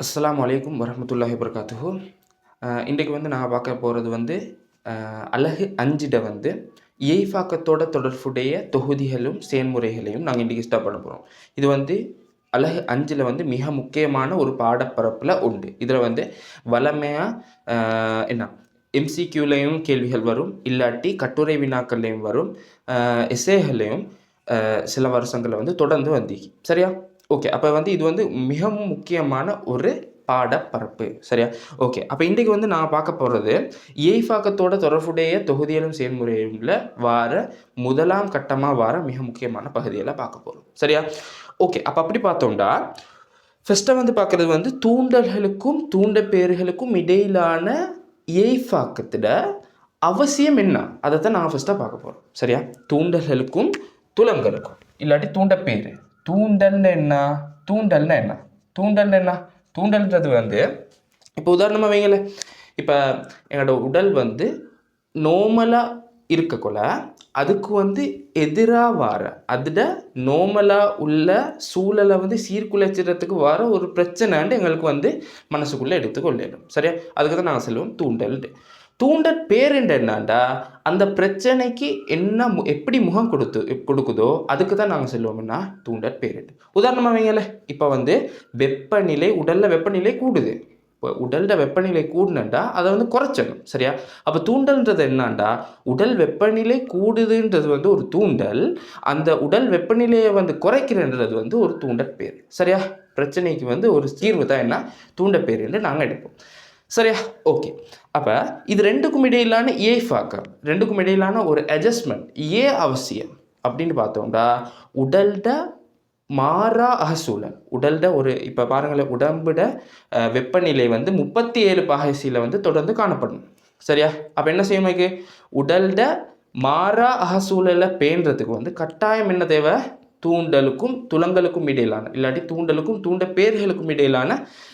அஸ்லாம் அலைக்கும் வரமத்துல்லாஹி வர்காத்துஹூ இன்றைக்கு வந்து நான் பார்க்க போகிறது வந்து அழகு அஞ்சிட வந்து இயைஃபாக்கத்தோட தொடர்புடைய தொகுதிகளும் செயல்முறைகளையும் நாங்கள் இன்றைக்கி ஸ்டாப் பண்ண போகிறோம் இது வந்து அழகு அஞ்சில் வந்து மிக முக்கியமான ஒரு பாடப்பரப்பில் உண்டு. இதில் வந்து வளமையாக என்ன எம்சிக்யூலையும் கேள்விகள் வரும் இல்லாட்டி கட்டுரை வினாக்கள்லையும் வரும் எஸ்ஏகள்லையும் சில வருஷங்களில் வந்து தொடர்ந்து வந்தீங்க சரியா? ஓகே அப்போ வந்து இது வந்து மிகவும் முக்கியமான ஒரு பாடப்பரப்பு. சரியா? ஓகே அப்போ இன்றைக்கு வந்து நான் பார்க்க போகிறது ஏய்ஃபாக்கத்தோட தொடர்புடைய தொகுதியிலும் செயல்முறையும்ல வார முதலாம் கட்டமாக வார மிக முக்கியமான பகுதிகளை பார்க்க போகிறோம் சரியா? ஓகே அப்போ அப்படி பார்த்தோம்டா ஃபஸ்ட்டாக வந்து பார்க்குறது வந்து தூண்டல்களுக்கும் தூண்டப்பேறுகளுக்கும் இடையிலான ஏய்ஃபாக்கத்தில் அவசியம் என்ன? அதை தான் நான் ஃபஸ்ட்டாக பார்க்க போகிறோம் சரியா? தூண்டல்களுக்கும் துலங்களுக்கும் இல்லாட்டி தூண்டப்பேறு. தூண்டல்னு என்ன? தூண்டல்னா என்ன? தூண்டல்னு என்ன? தூண்டல்ன்றது வந்து இப்போ உதாரணமாக வைங்களேன். இப்போ எங்களோட உடல் வந்து நோமலாக இருக்கக்குள்ள அதுக்கு வந்து எதிராக வர அதில் நோமலாக உள்ள சூழலை வந்து சீர்குலைச்சிடறதுக்கு வர ஒரு பிரச்சனைன்ட்டு எங்களுக்கு வந்து மனசுக்குள்ளே எடுத்துக்கொள்ளிடும் சரியா? அதுக்கு தான் நாங்கள் சொல்லுவோம் தூண்டல்ட்டு தூண்டல் பேருண்டு என்னான்டா அந்த பிரச்சனைக்கு என்ன மு- எப்படி முகம் கொடுத்து கொடுக்குதோ அதுக்கு தான் நாங்கள் சொல்லுவோம்னா தூண்டல் பேருண்டு உதாரணமாக வைங்களே இப்போ வந்து வெப்பநிலை உடலில் வெப்பநிலை கூடுது. இப்போ உடலில் வெப்பநிலை கூடுனண்டா அதை வந்து குறைச்சணும் சரியா? அப்போ தூண்டல்ன்றது என்னான்டா உடல் வெப்பநிலை கூடுதுன்றது வந்து ஒரு தூண்டல் அந்த உடல் வெப்பநிலையை வந்து குறைக்கிறன்றது வந்து ஒரு தூண்டல் பேர் சரியா? பிரச்சனைக்கு வந்து ஒரு தீர்வு தான் என்ன? தூண்டற் பேர் என்று நாங்கள் எடுப்போம். சரியா? ஓகே அப்போ இது ரெண்டுக்கும் இடையிலான ஏ ஃபாக்கர் ரெண்டுக்கும் இடையிலான ஒரு அட்ஜஸ்ட்மெண்ட் ஏ அவசியம். அப்படின்னு பார்த்தோம்னா உடல்ட மாறா அகசூழல் உடல்ட ஒரு இப்போ பாருங்களேன் உடம்புட வெப்பநிலை வந்து முப்பத்தி ஏழு பாகைசியில் வந்து தொடர்ந்து காணப்படும். சரியா? அப்போ என்ன செய்யும் உடல்ட மாறா அகசூழலை பேணுறதுக்கு வந்து கட்டாயம் என்ன தேவை? தூண்டலுக்கும் துளங்களுக்கும் இடையிலான இல்லாட்டி தூண்டலுக்கும் தூண்ட பேர்களுக்கும் இடையிலான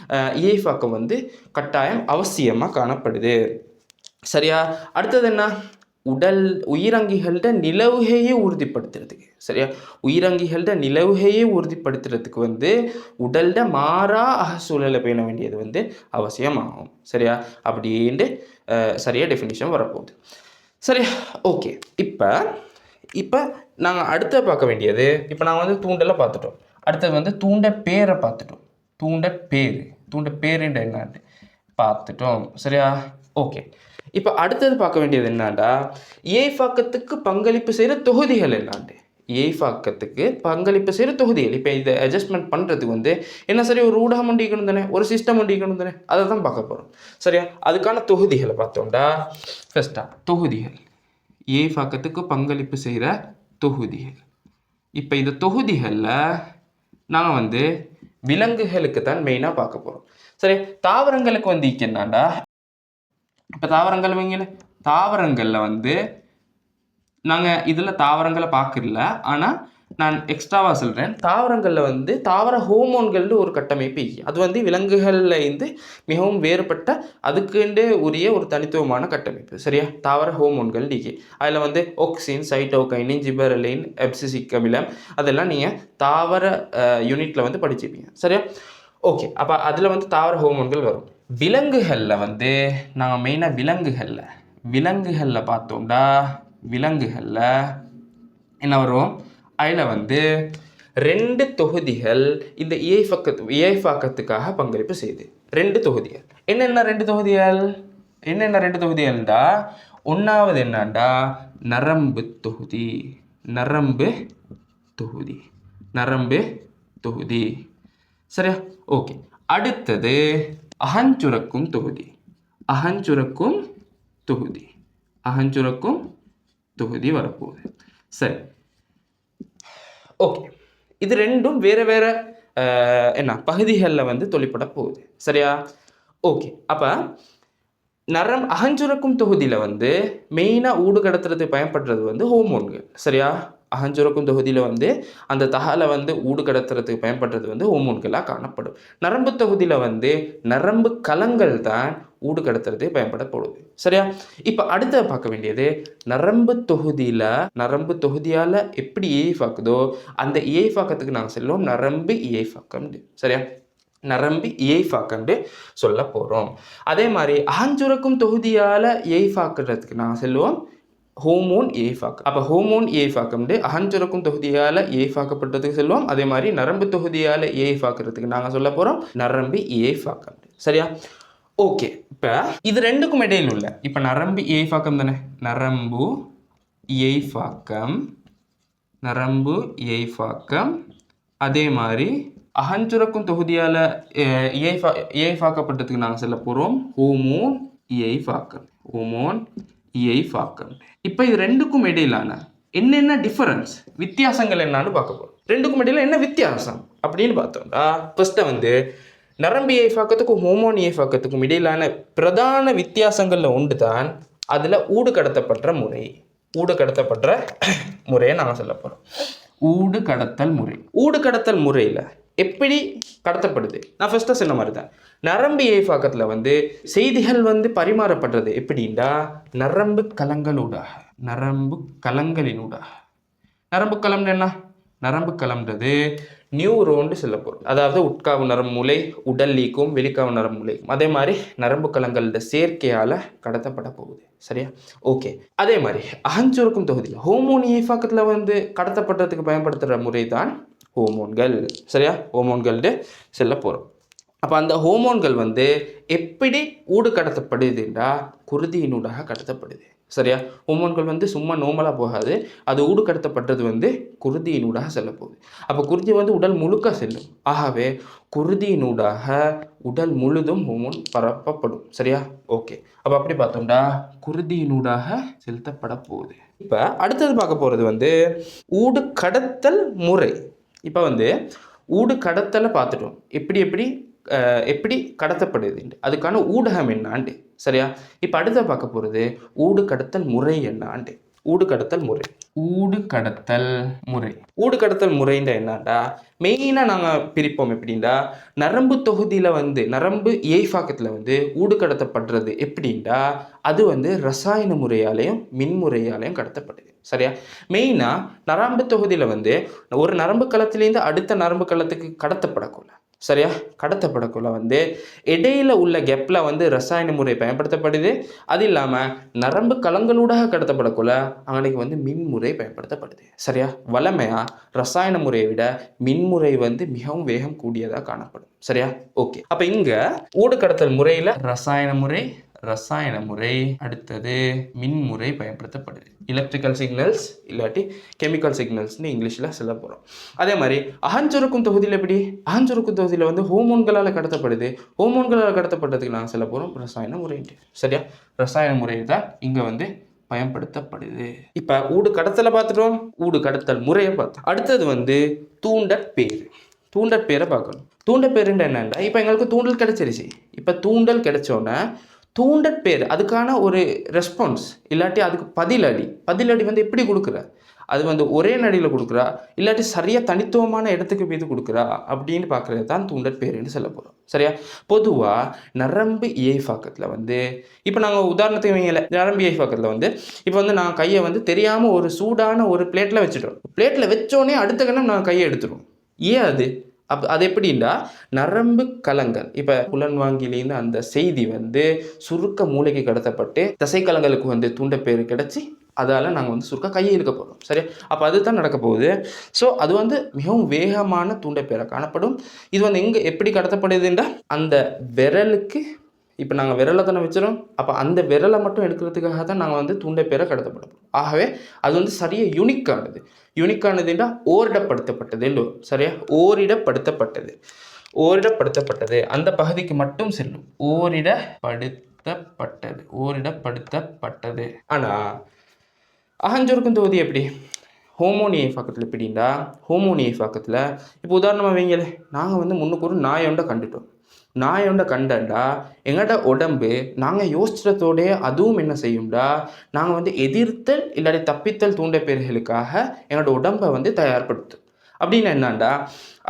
அஹ், இயைஃபாக்கம் வந்து கட்டாயம் அவசியமாக காணப்படுது. சரியா? அடுத்தது என்ன? உடல் உயிரங்கிகள்ட நிலவுகையே உறுதிப்படுத்துறதுக்கு. சரியா? உயிரங்கிகள்ட நிலவுகையே உறுதிப்படுத்துறதுக்கு வந்து உடல்ட மாறா அகசூழலை பேண வேண்டியது வந்து அவசியமாகும். சரியா? அப்படின்ட்டு சரியாக சரியா டெஃபினிஷன் வரப்போகுது. சரியா? ஓகே இப்போ இப்போ நாங்கள் அடுத்த பார்க்க வேண்டியது இப்போ நாங்கள் வந்து தூண்டலை பார்த்துட்டோம். அடுத்தது வந்து தூண்ட பேரை பார்த்துட்டோம். தூண்ட பேர். தூண்ட பேருன்ற என்னான்ட்டு பார்த்துட்டோம். சரியா? ஓகே. இப்போ அடுத்தது பார்க்க வேண்டியது என்னன்னா ஏஃபாக்கத்துக்கு பங்களிப்பு செய்கிற தொகுதிகள் என்னான்ட்டு ஏஃபாக்கத்துக்கு பங்களிப்பு செய்கிற தொகுதிகள். இப்போ இதை அட்ஜஸ்ட்மெண்ட் பண்ணுறதுக்கு வந்து என்ன சரி ஒரு ஊடகம் ஒண்டிக்கணும் தானே? ஒரு சிஸ்டம் ஒண்டிக்கணும் தானே? அதை தான் பார்க்க போகிறோம் சரியா? அதுக்கான தொகுதிகளை பார்த்தோம்டா. ஃபஸ்ட்டாக தொகுதிகள். ஏஃபாக்கத்துக்கு பங்களிப்பு செய்கிற தொகுதிகள். இப்போ இந்த தொகுதிகளில் நாங்கள் வந்து விலங்குகளுக்கு தான் மெயினாக பார்க்க போகிறோம் சரி தாவரங்களுக்கு வந்து என்னண்டா இப்போ தாவரங்கள் வைங்கள தாவரங்களில் வந்து நாங்கள் இதில் தாவரங்களை பார்க்கல. ஆனால் நான் எக்ஸ்ட்ராவாக சொல்கிறேன் தாவரங்களில் வந்து தாவர ஹோமோன்கள்னு ஒரு கட்டமைப்பு அது வந்து விலங்குகளில் இருந்து மிகவும் வேறுபட்ட அதுக்குண்டே உரிய ஒரு தனித்துவமான கட்டமைப்பு. சரியா? தாவர ஹோமோன்கள் இருக்கு அதில் வந்து ஒக்சின் சைட்டோகைனின் ஜிபரலின் எப்சிசிக் அமிலம் அதெல்லாம் நீங்கள் தாவர யூனிட்டில் வந்து படிச்சுப்பீங்க சரியா? ஓகே அப்போ அதில் வந்து தாவர ஹோமோன்கள் வரும். விலங்குகளில் வந்து நாங்கள் மெயினாக விலங்குகளில் விலங்குகளில் பார்த்தோம்டா விலங்குகளில் என்ன வரும்? அதில் வந்து ரெண்டு தொகுதிகள் இந்த இயைஃபக்கத்து இயைஃபாக்கத்துக்காக பங்களிப்பு செய்யுது. ரெண்டு தொகுதிகள். என்னென்ன ரெண்டு தொகுதிகள்? என்னென்ன ரெண்டு தொகுதிகள்டா? ஒன்றாவது என்னண்டா நரம்பு தொகுதி. நரம்பு தொகுதி. நரம்பு தொகுதி. சரியா? ஓகே. அடுத்தது அகஞ்சுரக்கும் தொகுதி. அகஞ்சுரக்கும் தொகுதி. அகஞ்சுரக்கும் தொகுதி வரப்போகுது. சரி. ஓகே இது ரெண்டும் வேறு வேறு என்ன பகுதிகளில் வந்து தொழிற்பட போகுது. சரியா? ஓகே அப்போ நரம் அகஞ்சுரக்கும் தொகுதியில் வந்து மெயினாக ஊடு கடத்துறது பயன்படுறது வந்து ஹோமோன்கள் சரியா? அகஞ்சுரக்கும் தொகுதியில் வந்து அந்த தகலை வந்து ஊடு கடத்துறதுக்கு பயன்படுறது வந்து ஹோமோன்களாக காணப்படும். நரம்பு தொகுதியில் வந்து நரம்பு கலங்கள் தான் ஊடு கடத்துறதுக்கு பயன்படப்படுது சரியா இப்போ அடுத்த பார்க்க வேண்டியது நரம்பு தொகுதியில் நரம்பு தொகுதியால் எப்படி இயைஃபாக்குதோ அந்த இயைஃபாக்கத்துக்கு நாங்கள் சொல்லுவோம் நரம்பு இயைஃபாக்கம் சரியா நரம்பு இயைஃபாக்கண்டு சொல்ல போகிறோம் அதே மாதிரி ஆஞ்சுரக்கும் தொகுதியால் இயைஃபாக்குறதுக்கு நாங்கள் சொல்லுவோம் ஹோமோன் ஏஃபாக் அப்போ ஹோமோன் ஏஃபாக்கம்டு அகஞ்சுரக்கும் தொகுதியால் ஏஃபாக்கப்பட்டதுக்கு சொல்லுவோம் அதே மாதிரி நரம்பு தொகுதியால் ஏஃபாக்குறதுக்கு நாங்கள் சொல்ல போகிறோம் நரம்பு ஏஃபாக்கம்டு சரியா ஓகே இப்போ இது ரெண்டுக்கும் இடையில் உள்ள. இப்போ நரம்பு ஏய்ஃபாக்கம் தானே? நரம்பு ஏய்ஃபாக்கம் நரம்பு ஏய்ஃபாக்கம் அதே மாதிரி அகஞ்சுரக்கும் தொகுதியால் ஏய்ஃபா ஏய்ஃபாக்கப்பட்டதுக்கு நாங்கள் சொல்ல போகிறோம் ஹோமோன் ஏய்ஃபாக்கம் ஹோமோன் ஏய்ஃபாக்கம் இப்போ இது ரெண்டுக்கும் இடையிலான என்னென்ன டிஃபரன்ஸ் வித்தியாசங்கள் என்னான்னு பார்க்க போகிறோம் ரெண்டுக்கும் இடையில என்ன வித்தியாசம்? அப்படின்னு பார்த்தோம்டா. ஃபஸ்ட்டை வந்து நரம்பு இயைஃபாக்கத்துக்கும் ஹோமோன் இயைஃபாக்கத்துக்கும் இடையிலான பிரதான வித்தியாசங்களில் ஒன்று தான் அதில் ஊடு கடத்தப்பட்ட முறை. ஊடு கடத்தப்பட்ட முறையை நாங்கள் சொல்ல போகிறோம் ஊடு கடத்தல் முறை. ஊடு கடத்தல் முறையில் எப்படி கடத்தப்படுது? நான் ஃபஸ்ட்டாக சொன்ன மாதிரி தான் நரம்பு ஏஃபாக்கத்தில் வந்து செய்திகள் வந்து பரிமாறப்படுறது எப்படின்னா நரம்பு கலங்களூடாக நரம்பு கலங்களினூடாக நரம்பு கலம்னு என்ன? நரம்பு கலம்ன்றது நியூரோன்னு சொல்ல போகிறோம் அதாவது உட்காவு நரம்பு மூளை உடல் லீக்கும் வெளிக்காவு நரம்பு மூளைக்கும் அதே மாதிரி நரம்பு கலங்களோட சேர்க்கையால் கடத்தப்பட போகுது. சரியா? ஓகே அதே மாதிரி அகஞ்சுருக்கும் தொகுதியில் ஹோமோன் ஏஃபாக்கத்தில் e வந்து கடத்தப்படுறதுக்கு பயன்படுத்துகிற முறை தான் ஹோமோன்கள் சரியா? ஹோமோன்கள்ட்டு செல்ல போகிறோம் அப்போ அந்த ஹோமோன்கள் வந்து எப்படி ஊடு கடத்தப்படுதுன்றா குருதியினூடாக கடத்தப்படுது. சரியா? ஹோமோன்கள் வந்து சும்மா நோமலாக போகாது. அது ஊடு கடத்தப்பட்டது வந்து குருதியினூடாக செல்லப்போகுது. அப்போ குருதி வந்து உடல் முழுக்க செல்லும். ஆகவே குருதியினூடாக உடல் முழுதும் ஹோமோன் பரப்பப்படும். சரியா? ஓகே அப்போ அப்படி பார்த்தோம்டா. குருதியினூடாக செலுத்தப்பட போகுது. இப்போ அடுத்தது பார்க்க போகிறது வந்து ஊடு கடத்தல் முறை. இப்போ வந்து ஊடு கடத்தலை பார்த்துட்டோம். எப்படி எப்படி? எப்படி கடத்தப்படுதுன்ட்டு. அதுக்கான ஊடகம் என்னான்ட்டு. சரியா? இப்போ அடுத்த பார்க்க போகிறது ஊடு கடத்தல் முறை என்னான்ட்டு. ஊடு கடத்தல் முறை. ஊடு கடத்தல் முறை. ஊடு கடத்தல் முறைன்ற என்னண்டா? மெயினாக நாங்கள் பிரிப்போம் எப்படின்னா நரம்பு தொகுதியில் வந்து நரம்பு ஏய்ஃபாக்கத்தில் வந்து ஊடு கடத்தப்படுறது எப்படின்னா அது வந்து ரசாயன முறையாலையும் மின்முறையாலையும் கடத்தப்படுது. சரியா? மெயினாக நரம்பு தொகுதியில் வந்து ஒரு நரம்பு களத்துலேருந்து அடுத்த நரம்பு களத்துக்கு கடத்தப்படக்குள்ள சரியா? கடத்தப்படக்குள்ள வந்து இடையில உள்ள கெப்பில் வந்து ரசாயன முறை பயன்படுத்தப்படுது. அது இல்லாமல் நரம்பு கலங்களூடாக கடத்தப்படக்குள்ள அவனுக்கு வந்து மின்முறை பயன்படுத்தப்படுது. சரியா? வளமையாக ரசாயன முறையை விட மின்முறை வந்து மிகவும் வேகம் கூடியதாக காணப்படும். சரியா? ஓகே. அப்போ இங்கே ஊடு கடத்தல் முறையில் ரசாயன முறை ரசாயன முறை அடுத்தது மின்முறை பயன்படுத்தப்படுது. எலக்ட்ரிக்கல் சிக்னல்ஸ் இல்லாட்டி கெமிக்கல் சிக்னல்ஸ்னு இங்கிலீஷில் சொல்ல போகிறோம் அதே மாதிரி அகஞ்சுருக்கும் தொகுதியில் எப்படி? அகஞ்சுருக்கும் தொகுதியில் வந்து ஹோமோன்களால் கடத்தப்படுது. ஹோமோன்களால் கடத்தப்பட்டதுக்கு நாங்கள் சொல்ல போகிறோம் ரசாயன முறைன்ட்டு. சரியா? ரசாயன முறை தான் இங்கே வந்து பயன்படுத்தப்படுது. இப்போ ஊடு கடத்தலை பார்த்துட்டோம். ஊடு கடத்தல் முறையை பார்த்தோம். அடுத்தது வந்து தூண்டற்பேர் தூண்டற்பேரை பார்க்கணும். தூண்டற்பேருன்ற என்னென்னா இப்போ எங்களுக்கு தூண்டல் கிடச்சிருச்சு. இப்போ தூண்டல் கிடைச்சோன்னே தூண்டற்பேர் அதுக்கான ஒரு ரெஸ்பான்ஸ் இல்லாட்டி அதுக்கு பதிலடி. பதிலடி வந்து எப்படி கொடுக்குற? அது வந்து ஒரே நடியில் கொடுக்குறா? இல்லாட்டி சரியாக தனித்துவமான இடத்துக்கு மீது கொடுக்குறா? அப்படின்னு பார்க்குறது தான் தூண்டற்பேருன்னு சொல்ல போகிறோம் சரியா? பொதுவாக நரம்பு இயைஃபாக்கத்தில் வந்து இப்போ நாங்கள் உதாரணத்துக்கு வைங்கள நரம்பு இயைஃபாக்கத்தில் வந்து இப்போ வந்து நான் கையை வந்து தெரியாமல் ஒரு சூடான ஒரு பிளேட்டில் வச்சுட்டோம். பிளேட்டில் வச்சோடனே அடுத்த கணம் நான் கையை எடுத்துருவோம். ஏன் அது? அப் அது எப்படின்னா நரம்பு கலங்கள். இப்போ புலன்வாங்கிலேருந்து அந்த செய்தி வந்து சுருக்க மூளைக்கு கடத்தப்பட்டு தசைக்கலங்களுக்கு வந்து தூண்டப்பேர் கிடச்சி அதால் நாங்கள் வந்து சுருக்க கையை இழுக்க போகிறோம் சரி அப்போ அதுதான் நடக்க போகுது. ஸோ அது வந்து மிகவும் வேகமான தூண்டப்பேரை காணப்படும். இது வந்து எங்கே எப்படி கடத்தப்படுதுன்றா அந்த விரலுக்கு இப்போ நாங்கள் விரலை தானே வச்சிரோம் அப்போ அந்த விரலை மட்டும் எடுக்கிறதுக்காக தான் நாங்கள் வந்து துண்டை பேரை கடத்தப்படுவோம் ஆகவே அது வந்து சரியாக யூனிக்கானது யுனிக்கானதுன்றா ஓரிடப்படுத்தப்பட்டது என்று சரியா? ஓரிடப்படுத்தப்பட்டது. ஓரிடப்படுத்தப்பட்டது. அந்த பகுதிக்கு மட்டும் செல்லும். ஓரிடப்படுத்தப்பட்டது. ஓரிடப்படுத்தப்பட்டது. ஆனால் அகஞ்சொருக்கும் தொகுதி எப்படி? ஹோமோனியை பக்கத்தில் எப்படின்னா ஹோமோனியை பக்கத்தில் இப்போ உதாரணமாக வைங்களே நாங்கள் வந்து முன்னுக்கு ஒரு நாயொண்டை கண்டுட்டோம். நாயொன்னை கண்டன்டா எங்கள்ட உடம்பு நாங்கள் யோசிச்சதோடே அதுவும் என்ன செய்யும்டா நாங்கள் வந்து எதிர்த்தல் இல்லாட்டி தப்பித்தல் தூண்டப்பேர்களுக்காக எங்களோட உடம்பை வந்து தயார்படுத்தும் அப்படின்னு என்னண்டா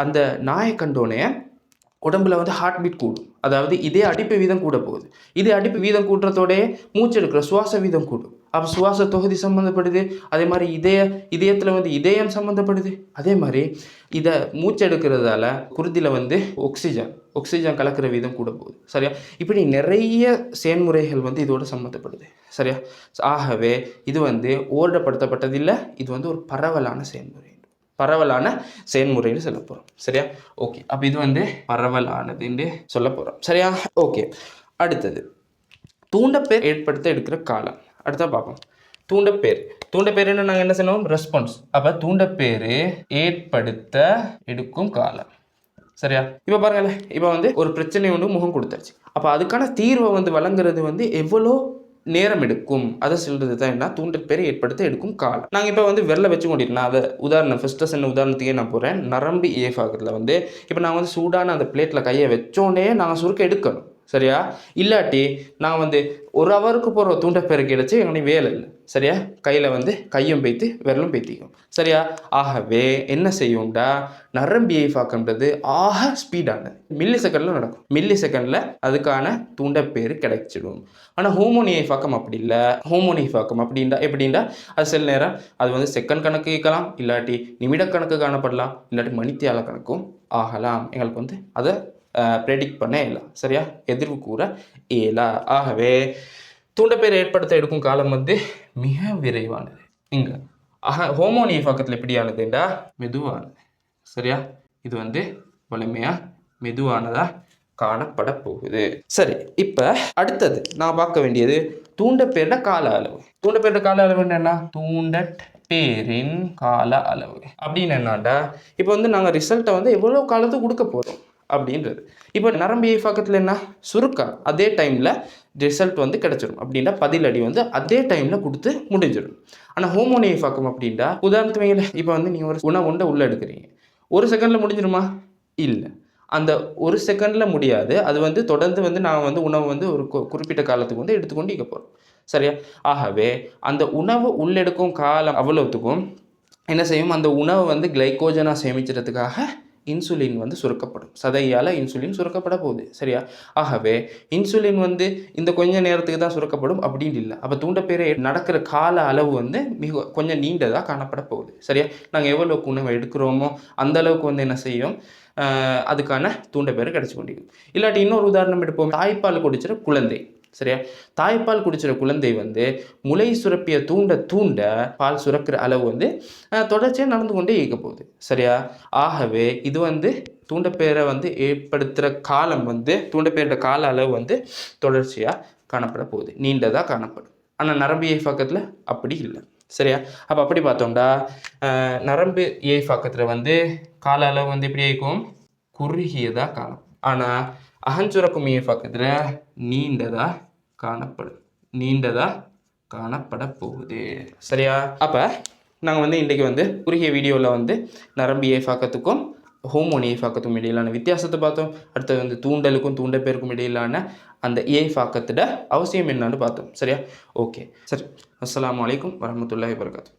அந்த நாயை கண்டோடனே உடம்புல வந்து ஹார்ட் பீட் கூடும். அதாவது இதே அடிப்பு வீதம் கூட போகுது. இதே அடிப்பு வீதம் கூட்டுறதோடே மூச்சு எடுக்கிற சுவாச வீதம் கூடும். அப்போ சுவாச தொகுதி சம்மந்தப்படுது அதே மாதிரி இதய இதயத்தில் வந்து இதயம் சம்மந்தப்படுது அதே மாதிரி இதை மூச்செடுக்கிறதால குருதியில் வந்து ஒக்சிஜன் ஒக்சிஜன் கலக்கிற விதம் கூட போகுது. சரியா? இப்படி நிறைய செயல்முறைகள் வந்து இதோட சம்மந்தப்படுது சரியா? ஆகவே இது வந்து ஓரிடப்படுத்தப்பட்டதில்லை. இது வந்து ஒரு பரவலான செயல்முறை பரவலான செயல்முறைன்னு சொல்ல போகிறோம் சரியா? ஓகே. அப்போ இது வந்து பரவலானதுன்னு சொல்ல போகிறோம் சரியா? ஓகே. அடுத்தது. தூண்டப்பேர் ஏற்படுத்த எடுக்கிற காலம். அடுத்தா பார்ப்போம். தூண்டப்பேர் தூண்டப்பேருன்னு நாங்கள் என்ன செய்யணும் ரெஸ்பான்ஸ் அப்போ தூண்டப்பேர் ஏற்படுத்த எடுக்கும் காலம். சரியா? இப்போ பாருங்களேன். இப்போ வந்து ஒரு பிரச்சனை ஒன்று முகம் கொடுத்தாச்சு. அப்போ அதுக்கான தீர்வை வந்து வழங்குறது வந்து எவ்வளோ நேரம் எடுக்கும்? அதை சொல்றது தான் என்ன? தூண்டல் பேரை ஏற்படுத்த எடுக்கும் காலம். நாங்கள் இப்போ வந்து வெள்ளை வச்சு கொண்டிருக்கோம். அதை உதாரணம் ஃபஸ்ட்டு சென்ன உதாரணத்துக்கே நான் போகிறேன் நரம்பு ஏஃப் ஆகுறதுல வந்து இப்போ நான் வந்து சூடான அந்த பிளேட்டில் கையை வச்சோடனே நாங்கள் சுருக்க எடுக்கணும். சரியா? இல்லாட்டி நான் வந்து ஒரு ஹவருக்கு போகிற தூண்டப்பேரை கிடைச்சி எங்களுக்கு வேலை இல்லை. சரியா? கையில் வந்து கையும் பேத்து விரலும் பேத்திக்கும் சரியா? ஆகவே என்ன செய்யும்டா? நரம்பியை பார்க்கன்றது ஆக ஸ்பீடானது மில்லி செகண்டில் நடக்கும். மில்லி செகண்டில் அதுக்கான தூண்டப்பேர் கிடைச்சிடும். ஆனால் ஹோமோனியை பாக்கம் அப்படி இல்லை. ஹோமோனியை பார்க்கம் அப்படின்டா எப்படின்டா அது சில நேரம் அது வந்து செகண்ட் கணக்கு கேட்கலாம். இல்லாட்டி நிமிட கணக்கு காணப்படலாம். இல்லாட்டி மணித்தியால கணக்கும் ஆகலாம். எங்களுக்கு வந்து அதை ப்ரெடிக்ட் பண்ண இயலாம் சரியா? எதிர்வு கூற இயலா. ஆகவே தூண்டப்பேர் ஏற்படுத்த எடுக்கும் காலம் வந்து மிக விரைவானது. இங்கே. ஆக ஹோமோனிய பக்கத்தில் எப்படியானதுண்டா? மெதுவானது. சரியா? இது வந்து வலிமையாக மெதுவானதாக காணப்பட போகுது. சரி இப்போ அடுத்தது நான் பார்க்க வேண்டியது தூண்டப்பேரோட கால அளவு. தூண்டப்பேரோட கால அளவு என்னென்னா தூண்டட் பேரின் கால அளவு. அப்படின்னு என்னடா இப்போ வந்து நாங்கள் ரிசல்ட்டை வந்து எவ்வளோ காலத்துக்கு கொடுக்க போகிறோம் அப்படின்றது. இப்போ நரம்பு பக்கத்தில் என்ன? சுருக்கா அதே டைமில் ரிசல்ட் வந்து கிடச்சிடும் அப்படின்னா பதிலடி வந்து அதே டைமில் கொடுத்து முடிஞ்சிடும் ஆனால் ஹோமோனியை பக்கம் அப்படின்டா உதாரணத்துக்கு இப்போ வந்து நீங்கள் ஒரு உணவு உண்டை உள்ளே எடுக்கிறீங்க. ஒரு செகண்டில் முடிஞ்சிருமா? இல்லை. அந்த ஒரு செகண்டில் முடியாது. அது வந்து தொடர்ந்து வந்து நான் வந்து உணவு வந்து ஒரு கு- குறிப்பிட்ட காலத்துக்கு வந்து எடுத்துக்கொண்டு இருக்க போகிறோம் சரியா? ஆகவே அந்த உணவு உள்ளெடுக்கும் காலம் அவ்வளோத்துக்கும் என்ன செய்யும்? அந்த உணவை வந்து கிளைக்கோஜனாக சேமிக்கிறதுக்காக இன்சுலின் வந்து சுரக்கப்படும். சதையால் இன்சுலின் சுரக்கப்பட போகுது. சரியா? ஆகவே இன்சுலின் வந்து இந்த கொஞ்ச நேரத்துக்கு தான் சுரக்கப்படும் அப்படின்னு இல்லை. அப்போ தூண்டப்பேரை நடக்கிற கால அளவு வந்து மிக கொஞ்சம் நீண்டதாக காணப்பட போகுது. சரியா? நாங்கள் எவ்வளோக்கு உணவை எடுக்கிறோமோ அந்த அளவுக்கு வந்து என்ன செய்யும்? அதுக்கான தூண்டப்பேரை கிடச்சி கொண்டிருக்கும். இல்லாட்டி இன்னொரு உதாரணம் எடுப்போம். தாய்ப்பால் குடிச்சிட குழந்தை. சரியா? தாய்ப்பால் குடிச்சிற குழந்தை வந்து முளை சுரப்பிய தூண்ட தூண்ட பால் சுரக்கிற அளவு வந்து தொடர்ச்சியாக நடந்து கொண்டே இயக்க போகுது. சரியா? ஆகவே இது வந்து தூண்டப்பேரை வந்து ஏற்படுத்துகிற காலம் வந்து தூண்டப்பேரோட கால அளவு வந்து தொடர்ச்சியாக காணப்பட போகுது. நீண்டதாக காணப்படும். ஆனால் நரம்பு ஏஃபாக்கத்தில் அப்படி இல்லை. சரியா? அப்போ அப்படி பார்த்தோம்டா நரம்பு ஏய் பக்கத்தில் வந்து கால அளவு வந்து எப்படி இருக்கும்? குறுகியதாக காணும் ஆனால் அகஞ்சுரக்கும் பக்கத்தில் நீண்டதாக காணப்படும் நீண்டதாக காணப்பட போகுது சரியா? அப்போ நாங்கள் வந்து இன்றைக்கி வந்து குறுகிய வீடியோவில் வந்து நரம்பு ஏஃபாக்கத்துக்கும் ஹோமோன் ஏஃபாக்கத்துக்கும் இடையிலான வித்தியாசத்தை பார்த்தோம். அடுத்தது வந்து தூண்டலுக்கும் தூண்டப்பேருக்கும் இடையிலான அந்த ஏஃபாக்கத்தோட அவசியம் என்னன்னு பார்த்தோம். சரியா? ஓகே. சரி. அஸ்லாம் வலைக்கம் வரமத்துல்லாஹி வரகாத்து